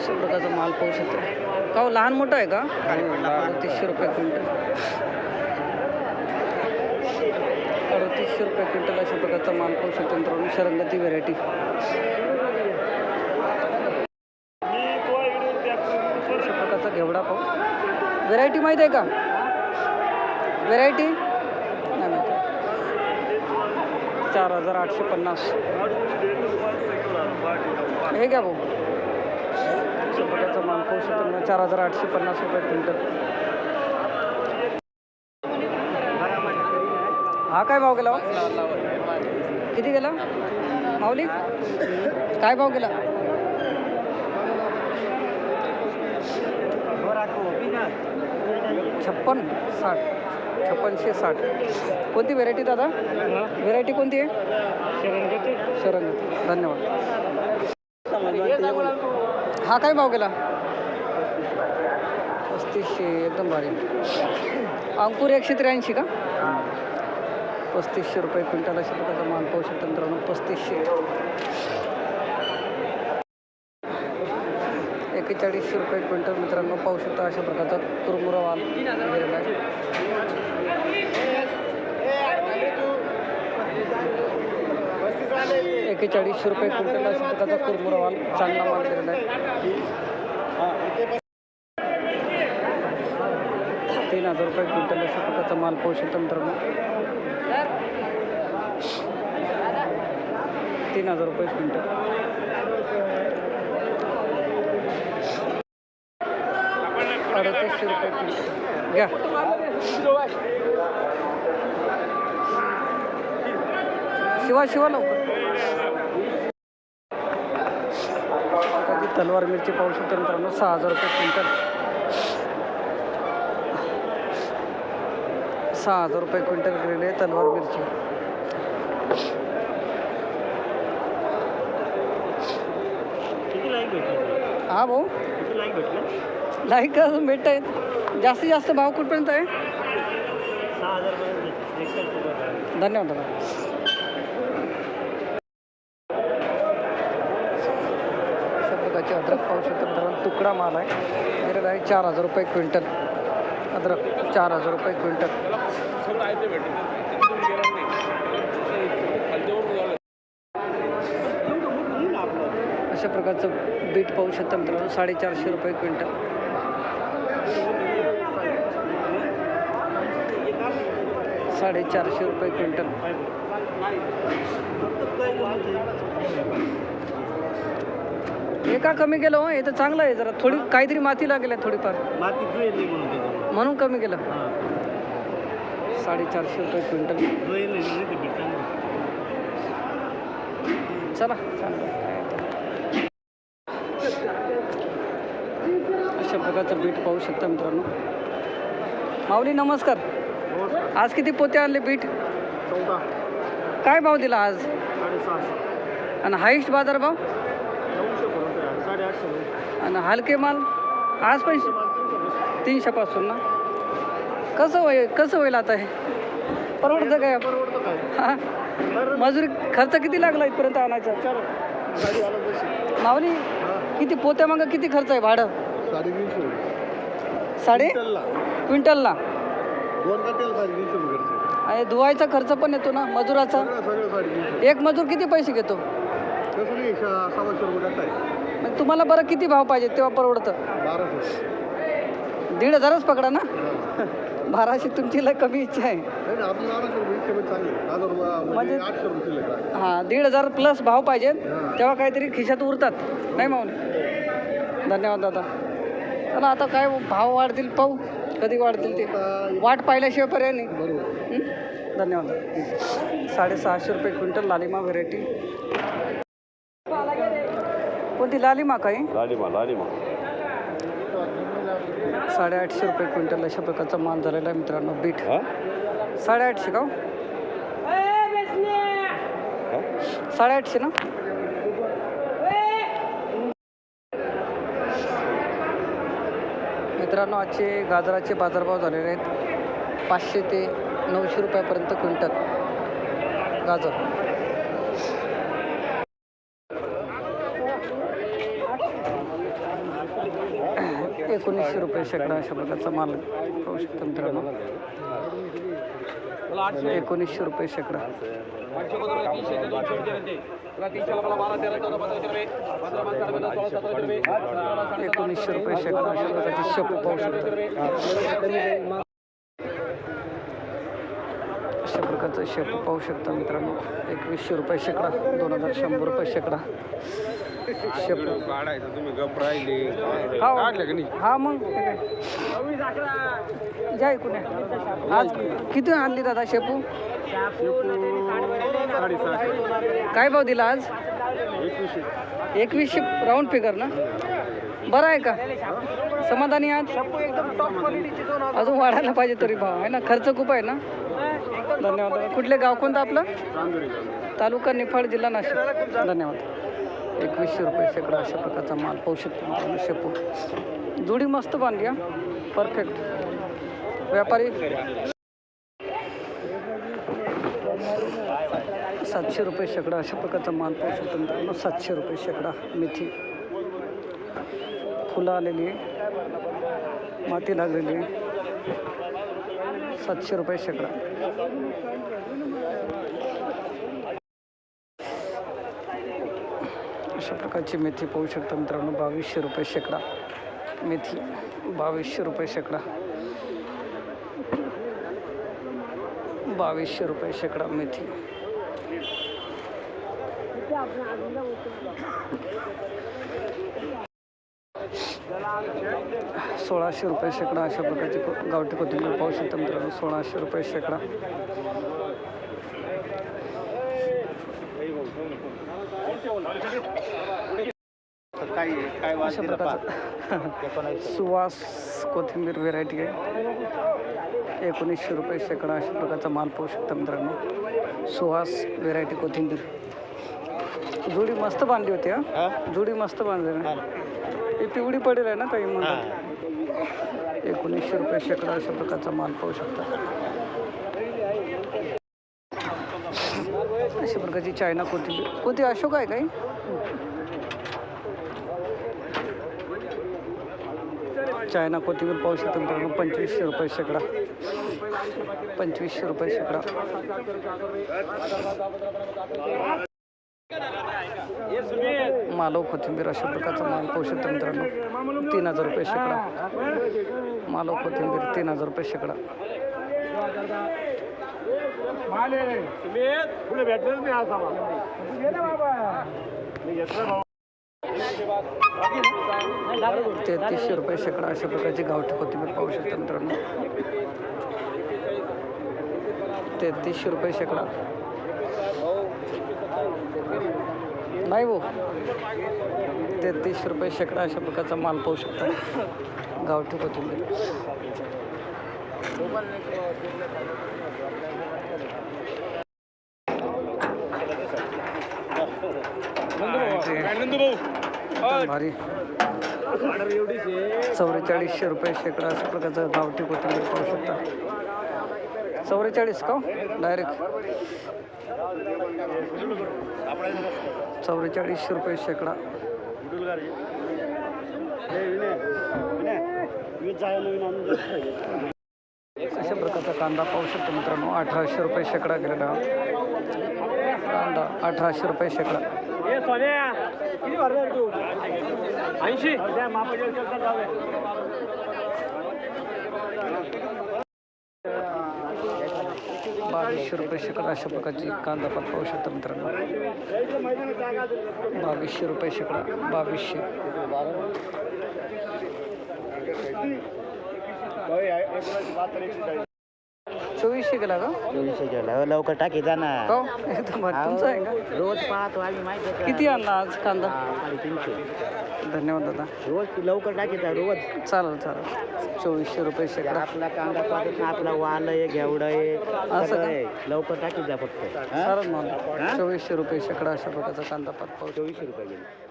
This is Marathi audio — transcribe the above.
अशा प्रकारचा माल पाहू शकतो का लहान मोठा आहे का अडतीसशे रुपये क्विंटल। अडतीसशे रुपये क्विंटल अशा प्रकारचा माल पाहू शकतो मित्रांनो शरंगती व्हेरायटी अशा प्रकारचा घेवडा पाहू व्हेरायटी माहीत आहे का? व्हेरायटी नाही माहिती चार हजार आठशे पन्नास। हे घ्या भाऊ। ना चार हजार आठशे पन्नास रुपये क्विंटल. हा काय भाव गेला हो? किती गेला? माऊली? काय भाव गेला? छप्पन साठ. छप्पनशे साठ. कोणती व्हेरायटी दादा? व्हेरायटी कोणती आहे? शरंगती धन्यवाद. हा काय भाव गेला? पस्तीसशे एकदम भारी. अंकुर एकशे त्र्याऐंशी का? पस्तीसशे रुपये क्विंटल अशा प्रकारचा माल पाहू शकतो मित्रांनो पस्तीसशे. एकेचाळीसशे रुपये क्विंटल मित्रांनो पाहू शकता अशा प्रकारचा कुरमुरा माल गेलेला आहे. एकेचाळीसशे रुपये क्विंटल अशा प्रकारचा कुरमुरा माल चांगला माल गेलेला आहे तीन हजार रुपये क्विंटल अशा प्रकारचा माल पाहू शकतो तीन हजार रुपये क्विंटल. अडतीसशे रुपये क्विंटल. घ्या. शिवा शिवा लवकर. तलवार मिरची पाहू शकतो मित्रांनो सहा हजार रुपये क्विंटल. सहा हजार रुपये क्विंटल गेलेली आहे तलवार मिरची. हा भाऊ? लाईक अजून भेटत आहेत. जास्तीत जास्त भाव कुठपर्यंत आहे? धन्यवाद दादा. अद्रक पाहू शकतो मित्रांनो तुकडा माल आहे. गेलेला आहे चार हजार रुपये क्विंटल. अद्रक चार हजार रुपये क्विंटल. अशा प्रकारचं बीट पाहू शकता मित्रांनो साडेचारशे रुपये क्विंटल. साडेचारशे रुपये क्विंटल. हे का कमी केलं हो? हे तर चांगलं आहे जरा थोडी काहीतरी माती लागेल आहे थोडीफार. माती म्हणून त्याच्यामुळे म्हणून कमी केलं. हां. साडेचारशे रुपये क्विंटल. नाही ते चला चांगलं. अशा प्रकारचं बीट पाहू शकता मित्रांनो. माऊली नमस्कार. आज किती पोते आणले बीट? चौदा. काय भाव दिला आज? साडेसहाशे. आणि हायस्ट बाजार भाव आणि हलके माल? आज पण तीनशेपासून ना? कसं होईल कसं होईल आता हे? परवडतं काय काय? हा? मजुरी खर्च किती लागला इथपर्यंत आणायचा? माऊली किती पोत्या मग किती खर्च आहे भाडं? साडे? क्विंटलला? अरे धुवायचा खर्च पण येतो ना मजुराचा? एक मजूर किती पैसे घेतो? सव्वाशे रुपये टाकता आहे. मग तुम्हाला बरं किती भाव पाहिजे तेव्हा परवडतं? बाराशे. दीड हजारच पकडा ना. बाराशे तुमची लय कमी इच्छा आहे. नाही नाही आपलं बाराशे रुपये इतके पण चांगले हजार रुपये म्हणजे म्हणजे- आठशे रुपये शिल्लक आहे. हां दीड हजार प्लस भाव पाहिजे. तेव्हा काहीतरी खिशात उरतात. नाही माऊली धन्यवाद दादा. चला आता काय भाव वाढतील पाहू. कधी वाढतील ते. वाट पाहिल्याशिवाय पर्याय नाही. बरोबर. हं? धन्यवाद. साडेसहाशे रुपये क्विंटल लालिमा व्हेरायटी कोणती? लालिमा काही लालिमा लालिमा. साडेआठशे रुपये क्विंटल अशा प्रकारचा माल झालेला आहे मित्रांनो बीट. साडेआठशे का हो? साडेआठशे ना? मित्रांनो आजचे गाजराचे बाजारभाव झालेले आहेत पाचशे ते नऊशे रुपयापर्यंत क्विंटल गाजर. एकोणीसशे रुपये शेकडा अशा प्रकारचा माल पाहू शकता मित्रांनो. एकोणीसशे रुपये शेकडा. एकोणीसशे रुपये शेकडा अशा प्रकारची शेपू पाहू शकता. प्रकारचं शेपू पाहू शकता मित्रांनो. एकवीसशे रुपये शेकडा दोन हजार शंभर रुपये शेकडा. शेपू काढायचं तुम्ही गप राहिले. हा. काढलं का नाही? हा मग. जा ऐकून या. आज किती आणली दादा शेपू? काय भाव दिला आज? एकवीसशे. एकवीसशे राऊंड फिगर ना? बरं आहे का? समाधानी आहात? अजून वाढायला पाहिजे तरी भाव. आहे ना? खर्च खूप आहे ना? धन्यवाद. कुठले गाव कोणतं आपलं? तालुका निफाड जिल्हा नाशिक. धन्यवाद. एकवीसशे रुपये शेकडा अशा प्रकारचा माल पाहू शकतो शेपू. जुडी मस्त बांधली परफेक्ट व्यापारी? सातशे रुपये शेकडा अशा प्रकारचा माल पाहू शकतो मित्रांनो. सातशे रुपये शेकडा मेथी. फुलं आलेली आहे. माती लागलेली आहे. सातशे रुपये शेकडा. अशा प्रकारची मेथी पाहू शकता मित्रांनो. बावीसशे रुपये शेकडा मेथी. बावीसशे रुपये शेकडा. बावीसशे रुपये शेकडा मेथी. सोळाशे रुपये शेकडा अशा प्रकारची गावठी कोथिंबीर पाहू शकता मित्रांनो. सोळाशे रुपये शेकडा. अशा प्रकारचं सुवास कोथिंबीर व्हेरायटी आहे. एकोणीसशे रुपये शेकडा अशा प्रकारचा माल पाहू शकता मित्रांनो. सुहास व्हेरायटी कोथिंबीर. जुडी मस्त बांधली होती हा? जुडी मस्त बांधली ना. ही. पिवळी पडेल आहे ना काही म्हणतात एकोणीसशे रुपये शेकडा अशा प्रकारचा माल पाहू शकता. अशा प्रकारची चायना कोथिंबीर. कोणती अशोक आहे काही चायना कोथिंबीर पाहू शकता मित्रांनो पंचवीसशे रुपये शेकडा. पंचवीसशे रुपये शेकडा. मालव कोथिंबीर अशा प्रकारचा माल पाहू शकता मित्रांनो. तीन हजार रुपये शेकडा. मालव कोथिंबीर तीन हजार रुपये शेकडा. तेहतीसशे रुपये शेकडा अशा प्रकारची गावठी कोथिंबीर पाहू शकता मित्रांनो. तेहतीसशे रुपये शेकडा. नाही भाऊ तेहतीसशे रुपये शेकडा अशा प्रकारचा माल पाहू शकता. गावठी कोथिंबीर भारी. चौवेचाळीसशे रुपये शेकडा अशा प्रकारचं गावठी कोथिंबीर पाहू शकता. चौवेचाळीस का हो? डायरेक्ट चौवेचाळीसशे रुपये शेकडा. अशा प्रकारचा कांदा पाहू शकतो मित्रांनो. अठराशे रुपये शेकडा गेलेला कांदा अठराशे रुपये शेकडा. ऐंशी. बावीसशे रुपये शेकडा अशा प्रकारची कांदा पण पाहू शकता मित्रांनो. बावीसशे रुपये शेकडा बावीसशे. चोवीसशे गेला का? चोवीसशे गेला लवकर टाकी जा ना. हो? एकदम भारी. तुमचा आहे का? रोज पाहतो आम्ही माहिती आहे का? किती आणला आज कांदा? हा, साडेतीनशे. धन्यवद दादा. रोज लवकर टाकीचा रोज. चालेल चालेल. चोवीसशे रुपये शेकडा आपला कांदा पाहतो ना आपला वाल आहे घेवडा आहे? सगळं आहे. लवकर टाकी जा फक्त. हा? चालेल मग चोवीसशे रुपये शेकडा अशा प्रकारचा कांदा पात पाहू चोवीसशे रुपये गेले.